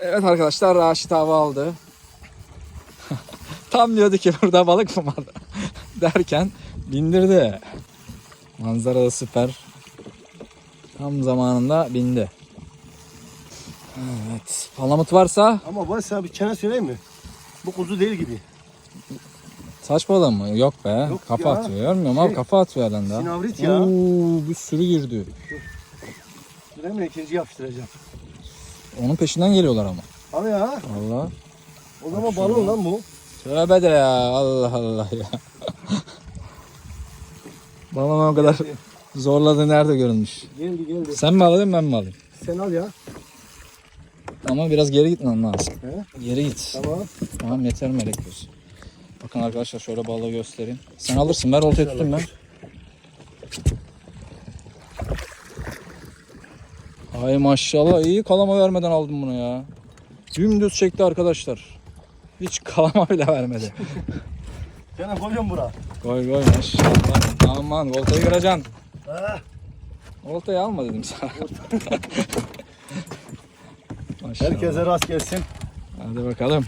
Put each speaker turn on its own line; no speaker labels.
Evet arkadaşlar Raşit hava aldı. Tam diyordu ki burada balık mı var derken bindirdi. Manzara da süper. Tam zamanında bindi. Evet. Palamut varsa
Ama sana bir kere söyleyeyim mi? Bu kuzu değil gibi.
saç balığı mı? Yok be.
Yok
kafa
ya.
atıyor. Görmüyorum abi
Şey,
kafa atıyor elinde.
sinavrit ya.
Oo, bir sürü girdi.
Dur hemen ikinci yapıştıracağım.
Onun peşinden geliyorlar ama.
Abi ya.
Allah.
O zaman balon lan bu.
Tövbe de ya. Allah Allah ya. Balon o kadar zorladı nerede görünmüş.
Geldi geldi.
Sen mi alayım ben mi alayım?
Sen al ya.
Ama biraz geri gitmen lazım.
He?
Geri git.
Tamam.
Tamam yeter melek göz. Bakın arkadaşlar şöyle balığı göstereyim. Sen alırsın ver oltayı tutayım ben. Ay maşallah iyi kalama vermeden aldım bunu ya. Dümdüz çekti arkadaşlar. Hiç kalama bile vermedi.
Gene koyuyorum bura.
Koy koy maşallah. Aman oltayı göreceksin.
Ha.
Oltayı alma dedim sana.
Herkese rast gelsin.
Hadi bakalım.